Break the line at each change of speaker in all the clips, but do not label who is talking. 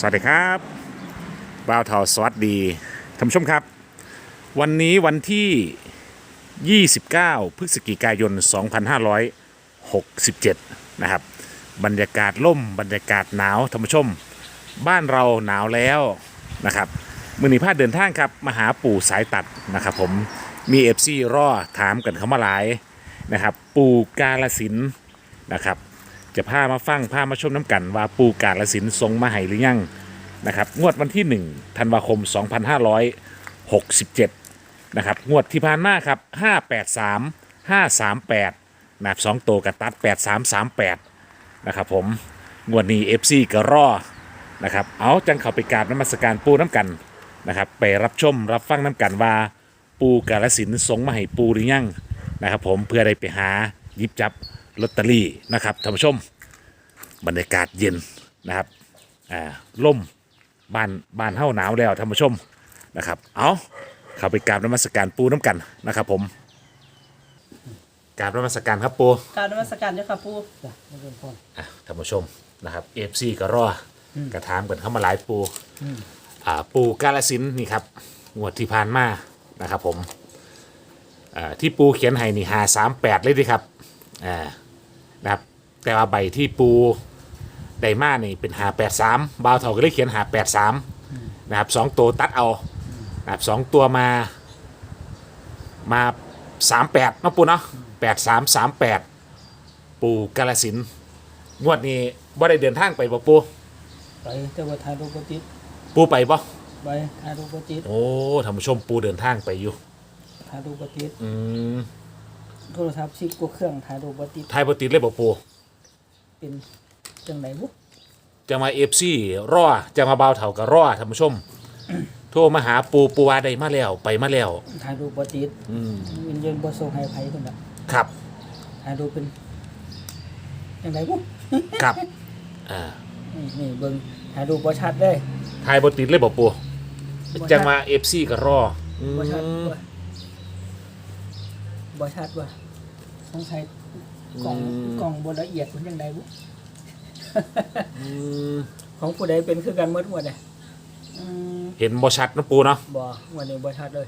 สวัสดีครับบ่าวเทาสวัสดีท่านผู้ชมครับ วันนี้วันที่ 29 พฤศจิกายน 2567 นะครับ บรรยากาศล่ม บรรยากาศหนาวท่านผู้ชม บ้านเราหนาวแล้วนะครับมือนีพาเดินทางครับมาหาปู่สายตัดนะครับผมมีเอฟซีรอถามกันเข้ามาหลายนะครับ ปู่กาลสินนะครับ จะพามาฟังพามาชมน้ำกันว่าปูกาลสินทรงมาให้หรือยังนะครับงวดวันที่ 1 ธันวาคม 2567 นะครับงวดที่ผ่านมาครับ 583 538นะครับสองตัวกับตัด 8338 นะครับผมงวดนี้ FC ก็รอนะครับเอาจังเข้าไปกราบน้ำมัสการปูน้ำกันนะครับไปรับชมรับฟังน้ำกันว่าปูกาลสินทรงมาให้ปูหรือยังนะครับผมเพื่อได้ไปหายิบจับ ลอตเตอรี่นะครับท่านผู้ชมบรรยากาศเย็นนะครับอ่าล่มบ้านบ้านเฮาหนาวแล้วท่านผู้ชมนะครับ เอาเข้าไปกราบนมัสการปูน้ำกันนะครับผมกราบนมัสการครับปู
กรารนมัสการเจ้าค่ะปู
จ้ะไม่เป็นพร
อะท่านผู้ชมนะครับเอฟซีก็รอกระถามกันเข้ามาหลายปูอ่าปูกาลสินธุ์นี่ครับงวดที่ผ่านมานะครับผมอ่าที่ปูเขียนให้นี่หาสามแปดเลยดิครับอ่า นะครับ แต่ว่าใบที่ปูไดมานี่เป็นหาแปดสามบาวเถาก็เลยเขียนหาแปดสามนะครับสองตัวตัดเอานะครับสองตัวมามาสามแปดเนาะปูเนาะแปดสามสามแปดปูกาลสินธุ์งวดนี้บ่ได้เดินทางไปบ่ปู
ไปแต่ว่าถ่ายรูปบ่ติด
ปูไปบ่
ไปถ่ายรูปบ่ติด
โอ้ท่านผู้ชมปูเดินทางไปอยู่
ถ่ายรูปบ่ติด
อืม
โทรศัพท์สิบกว่าเครื่องถ่ายรูปบ่ติด
ทายบ่ติดเลยบ่ปู
เป็นจังไดบุ
จะมา FC รอจะมาเบาเท่ากับรอท่านผู้ชม โทรมาหาปูปูว่าได้มาแล้วไปมาแล้ว
ถ่ายรูปบ่ติด
อืม
วินเย็นบ่ส่งให้ไผพุ่นน่ะ
ครับ
ถ่ายรูปเป็นจังไดบุ
ครับอ่า
นี่นี่เบิ่งถ่ายรูปบ่ชัดเลย
ทายบ่ติดเลยบ่ปู
บ่ชัด
จะมา FC ก็รออื
บ่ชัด
ม
ว่ะบ่ชัดว่ะสงสัยกล่องกล่องบ่ละเอียดมันจังไดบุ
อืม
ของผู้ใดเป็นคือกันหมดหมดเลย
อืม
เห็นบ่ชัดนะปูเนาะ
บ่วันนี้บ่ชัดเลย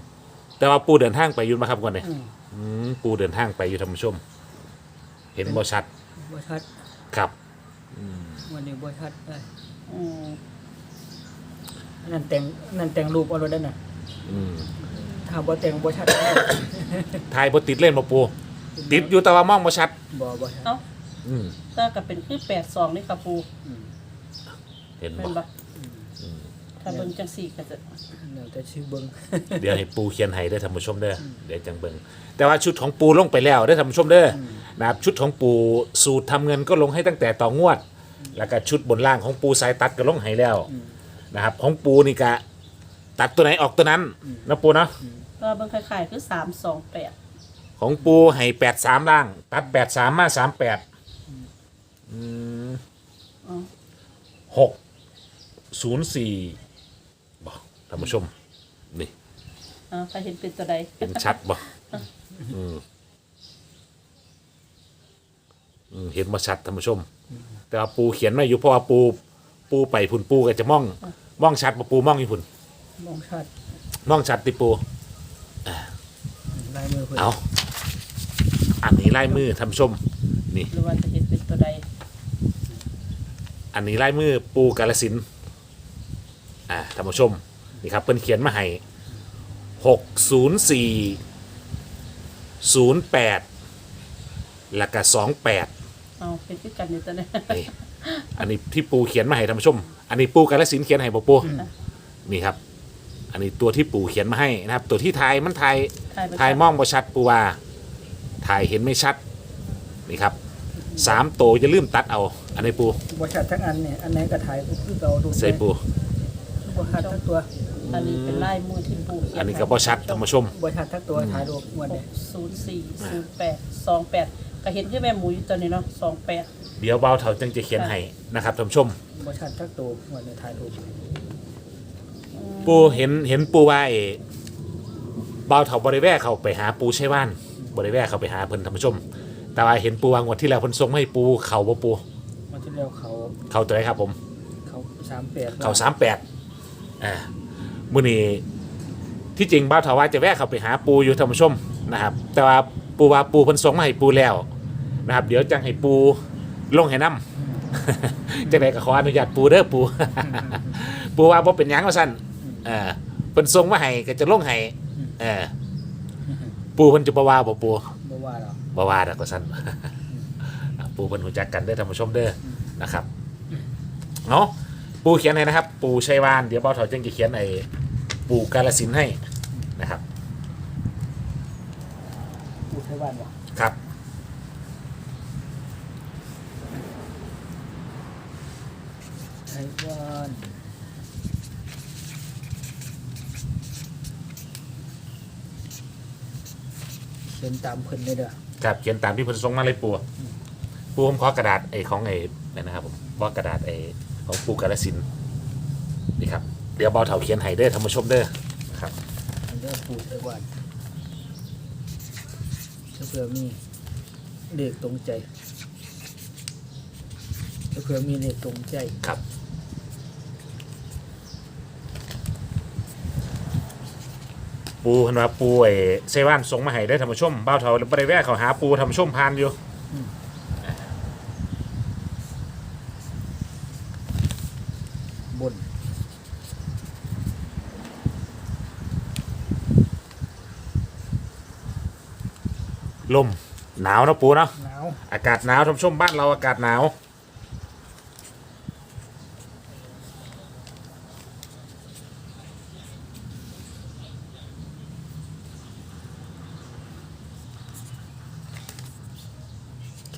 แต่ว่าปูเดินทางไปอยู่มาครับก่อนนี่
อืม
อืมปูเดินทางไปอยู่ท่านผู้ชม เห็นบ่ชัด
บ่ชัด
ครับ
วันนี้บ่ชัดเลย
อืม
อันนั่นแต่งนั่นแต่งรูปเอารถได้น่ะ
อืม
ถ้าบ่แต่งบ่ชัด
ทายบ่ติดเล่นบ่ปู ติดอยู่แต่ว่ามองบ่ชัด
บ่บ่ชัด
เอ้า
อืม
ถ้าก็เป็นคือแปดสองนี่ค่ะปู
อืม
เห็น
เป็
บ่
นปะถ้าเบิ่งจังสี่ก็จะ
เดี๋ยวแต่ชื่อเบิ่ง
เดี๋ยวให้ปูเขียนให้ได้อท่านผู้ชมเด้อเดี๋ยวจังเบิ่งแต่ว่าชุดของปูลงไปแล้วได้อท่านผู้ชมเด้ออนะครับชุดของปูสูตรทำเงินก็ลงให้ตั้งแต่ต่องวด แล้วก็ชุดบนล่างของปูสายตัดก็ลงให้แล้วนะครับของปูนี่กะ ตัดตัวไหนออกตัวนั้นนะปูเนาะ
ก็เบิ่งคล้ายๆคือสามสองแปด
ของปูให้แปดสามล่าง ตัดแปดสามมาสามแปดหกศูนย์สี่บอกท่านผู้ชม นี่
อ่าใครเห็นเป็นตัวใด
เห็นชัดบ่อืมอืมเห็นมาชัดท่านผู้ชม แต่ว่าปูเขียนไว้อยู่เพราะว่าปู ปูไปพุ่นปูก็จะมอง มองชัดบ่ปูมองอยู่พุ่น
มองชัด
มองชัดติปู
ลายมือเพิ่น
เอาอันนี้ลายมือท่านผู้ชมนี่
หรือว่าจะเห็นเป็นตัวใด
อันนี้ลายมือปูกาลสินธุ์อ่าท่านผู้ชมนี่ครับเพิ่นเขียนมาให้หกศูนย์สี่ศูนย์แปดแล้วก็สองแปด
เอาเป็นคือกันอยู่ตัวนี้
นี่อันนี้ที่ปูเขียนมาให้ท่านผู้ชม อันนี้ปูกาลสินธุ์เขียนให้บ่ปูนี่ครับ อันนี้ตัวที่ปูเขียนมาให้นะครับ ตัวที่ทายมันทาย
ถ่ายไป
ทายมองบ่ชัดปูว่าทายเห็นไม่ชัดนี่ครับสามตัวจะลืมตัดเอา อันนี้ปู
บ่ชัดทั้งอันเนี่ย อันไหนก็ถ่ายคือเก่าดู
ใส่ปู
บ่ชัดทั้งตัว
อันนี้เป็นลายมือที่ปูเขียน
อันนี้ก็บ่ชัดท่านผู้ชม
บ่ชัดทั้งตัวถ่ายรูปงวด
ห
เนี่ย
กศูนย์สี่ศูนย์แปดสองแปดก็เห็นคือแม่หมูอยู่ตัวนี้เนาะสองแปด
เดี๋ยวเบาเถาจึงจะเขียนให้นะครับท่านผู้ชม
บ่ชัดทั้งตัวงวดเนี่ยถ่ายรูป
ปูเห็นเห็นปูว่าเอเบาเถาบริแวะเขาไปหาปูใช่ว่านบริแวะเขาไปหาเพิ่นท่านผู้ชม แต่ว่าเห็นปูวางวดที่แล้วเพิ่นส่งมาให้ปูเขาบ่ปู
มันที่แล้วเขา
เขาตัวไหนครับผม
เขาสามแปด
เขาสามแปดอ่ามือนี้ที่จริงบ้าวถาว่าจะแวะเข้าไปหาปูอยู่ท่านผู้ชมนะครับ แต่ว่าปูว่าปูเพิ่นส่งมาให้ปูแล้วนะครับ เดี๋ยวจังให้ปูลงให้น้ำจังไดก็ขออนุญาตปูเด้อปู ปูว่าบ่เป็นหยังว่าซั่นเออเพิ่นส่งมาให้ก็จะลงให้เออปูเพิ่นจะบ่ว่าบ่ปู
บ่ว่าหรอก
บ่ว่าดอกก็ซั่นอะปูเพิ่นรู้จักกันเด้อท่านผู้ชมเด้อนะครับเนาะปูเขียนให้นะครับ ปูชัยวานเดี๋ยวเบาเถาจึงจะเขียนไอ้ปูกาลสินธุ์ให้นะครับ
พูดให้บ้านว่า
ครับ
ไอ้บ้านเขียนตามเพิ่นเลยเด้อ
ครับเขียนตามที่เพิ่นส่งมาเลยปูปูผมขอกระดาษไอ้ของไอ้นั่นนะครับผมว่ากระดาษไอ้ของปูกาลสินธุ์นี่ครับเดี๋ยวเบาเถาเขียนให้เด้อท่านผู้ชมเด้อนะครับ
อันเด้อพูดให้บ้านถ้าเผื่อมีเลขตรงใจถ้าเผื่อมีเลขตรงใจ
ครับ ปูเพิ่นว่าปูไอ้เซว่านส่งมาให้ได้อท่านผู้ชมเบาเถาบ่ได้แวะเข้าหาปูท่านผู้ชมผ่านอยู่
บน
ลมหนาวเนาะปูเนาะ
หนาว
อากาศหนาวท่านผู้ชมบ้านเราอากาศหนาว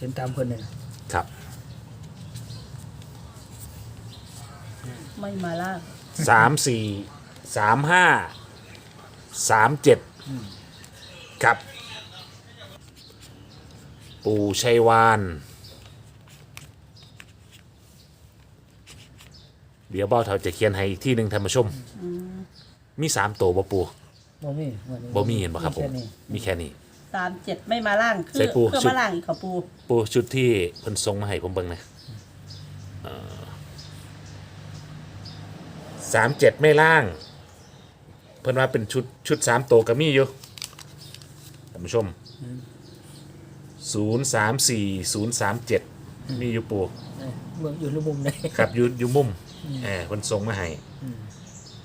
เขียนตามเพิ่นเลยนะครับ
ไม่มาล่าง
สามสี่สามห้าสามเจ็ดครับ ปูชัยวาน เดี๋ยวเบ้าเถาจะเขียนให้อีกที่หนึ่งท่านผู้ชม มีสามตัวบ่ปู
บ่มีวันนี้
บ่มีเห็นบ่ครับผม
แนี้
มีแค่นี้
สามเจ็ดไม่มาล่างคือ
ใส่ปู
เพื่อ
ชุด
มาล่างอีกเขาปู
ปูชุดที่เพิ่นส่งมาให้ผมเบิ่งนะสามเจ็ดไม่ล่าง เพิ่นว่าเป็นชุดชุดสามตัวก็มีอยู่ท่านผู้ชมศูนย์สามสี่ศูนย์สามเจ็ดมีอยู่ปู
เอ้ยเมืองอยู่ในมุมไหน
ครับอยู่อยู่มุมเออเพิ่นส่งมาให้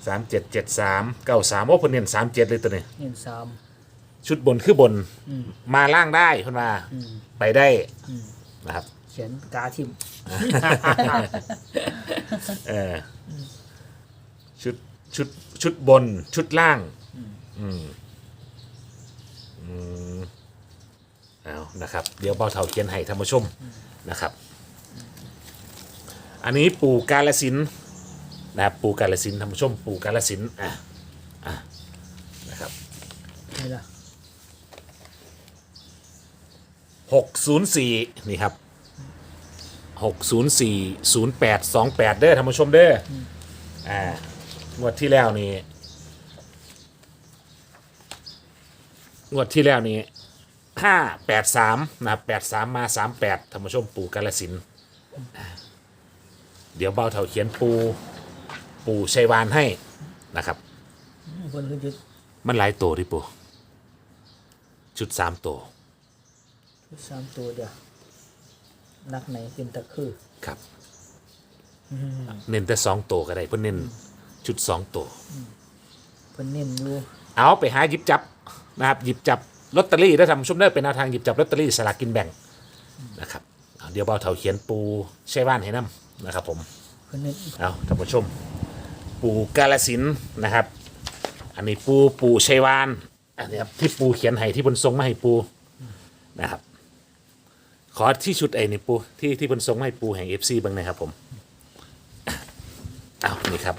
สามเจ็ดเจ็ดสามเก้าสามโอ้เพิ่นเน้นสามเจ็ดเลยตัวนี้
เงินสาม
ชุดบนคือบน
อืม
มาล่างได้เพิ่นว่า
อืม
ไปได้
อืม
นะครับ
เขียนกาทิม
เออชุดชุดชุดบนชุดล่าง อืมอืมเอานะครับ เดี๋ยวเบาเถาเขียนให้ท่านผู้ชมนะครับ อันนี้ปู่กาลสินธุ์นะครับปู่กาลสินธุ์ท่านผู้ชม ปู่กาลสินธุ์อะอะนะครับ
นี่ล่ะ
หกศูนย์สี่นี่ครับหกศูนย์สี่ศูนย์แปดสองแปดเด้อท่านผู้ชมเด้อออ่างวดที่แล้วนี่งวดที่แล้วนี่ห้าแปดสามนะครับแปดสามมาสามแปดท่านผู้ชมปู่กาลสินธุ์อ่าเดี๋ยวเบาเถาเขียนปู ปูชัยวานให้นะครับ
คนคือจุด
มันหลายตัวที่ปูชุดสามตัว
จุด สามตัวเดียวนักไหนเป็นตะคือ
ครับเน้นแต่สองตัวก็ได้เพื่อเน้นชุดสองตัว
เพิ่นเน้นอยู่
เอาไปหาหยิบจับนะครับหยิบจับลอตเตอรี่ได้ทำชุ่มได้เป็นแนวทางหยิบจับลอตเตอรี่สลากกินแบ่งนะครับเอาเดี๋ยวเบาเถาเขียนปูใช้บ้านให้น้ำนะครับ ผม
เพิ่นเน้น
เอาท่านผู้ชม ปูกาลสินธุ์นะครับ อันนี้ปูปูชัยวานอันนี้ครับที่ปูเขียนให้ที่บนทรงมาให้ปูนะครับ ขอที่ชุดไอ้นี่ปูที่ที่บนทรงมาให้ปูแห่งเอฟซีบ้างหนะครับผมเอานี่ครับ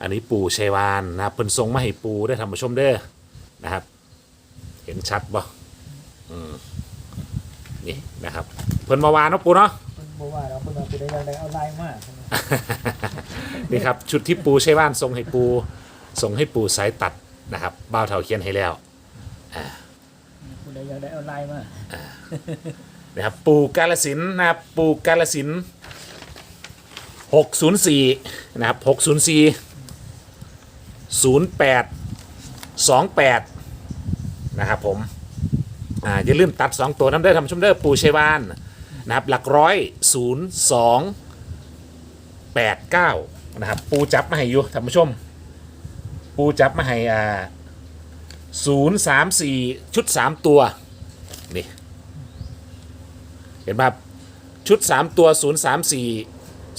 อันนี้ปูชัยวานนะครับเพิ่นทรงมาให้ปูได้อท่านผู้ชมเด้อนะครับ เห็นชัดบ่อืมนี่นะครับ เพิ่นมาวานเนาะปูเนาะ
เพิ่นบ่ว่าเราเพิ่นเอาไปได้ได้เอาลายมาใช่ไหม
นี่ครับชุดที่ปูใช้บ้านทรงให้ปูส่งให้ปูสายตัดนะครับบ้าวเท่าเขียนให้แล้ว
ผู้ใดอยากได้เอาลายมา
นะครับปู่กาลสินนะครับปู่กาลสินหกศูนย์สี่นะครับหกศูนย์สี่ศูนย์แปดสองแปดนะครับผมอ่าอย่าลืมตัดสองตัวน้ำเด้อทำชุมเด้อปูชัยวานนะครับหลักร้อยศูนย์สองแปดเก้านะครับปูจับมาให้อยู่ท่านผู้ชม ปูจับมาให้อ่าศูนย์สามสี่ชุดสามตัวนี่ เห็นป่ะชุดสามตัวศูนย์สามสี่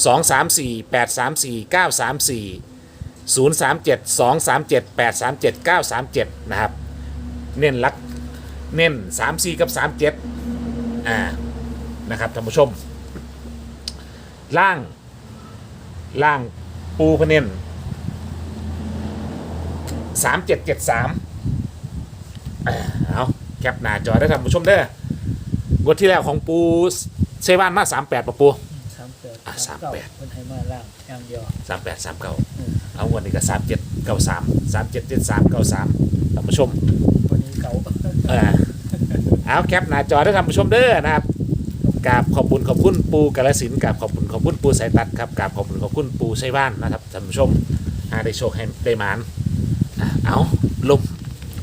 สองสามสี่แปดสามสี่เก้าสามสี่ศูนย์สามเจ็ดสองสามเจ็ดแปดสามเจ็ดเก้าสามเจ็ดนะครับ เน้นลักเน้นสามสี่กับสามเจ็ดอ่า นะครับท่านผู้ชม ล่าง ล่างปูพเน้นสามเจ็ดเจ็ดสามเอาแคปหน้าจอได้ท่านผู้ชมเด้อ งวดที่แล้วของปูเซวานมาสามแปดปะปู
สามแปด
อะ
เก้
38
คนไทยมาล่างอย่างเดียว
สามแปดสามเก้า
อืม
เอางวดนี้ก็สามเจ็ดเก้าสามสามเจ็ดเจ็ดสามเก้าสามท่านผู้ชม
วันนี้เก่า
เออเอาแคปหน้าจอได้ท่านผู้ชมเด้อนะครับกราบขอบคุณขอบคุณปูกาลสินธุ์กราบขอบคุณขอบคุณปูสายตัดครับกราบขอบคุณขอบคุณปูไซบ้านนะครับท่านผู้ชมหาได้โชคให้ได้หมานอะเอาลง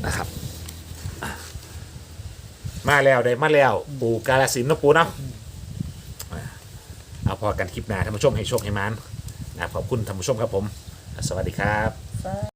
นะครับอะ มาแล้วได้มาแล้ว ปู่กาลสินธุ์เนาะปูเนาะอะเอาพอกันคลิปหน้าท่านผู้ชมให้โชคให้มันนะครับขอบคุณท่านผู้ชมครับผม สวัสดีครับ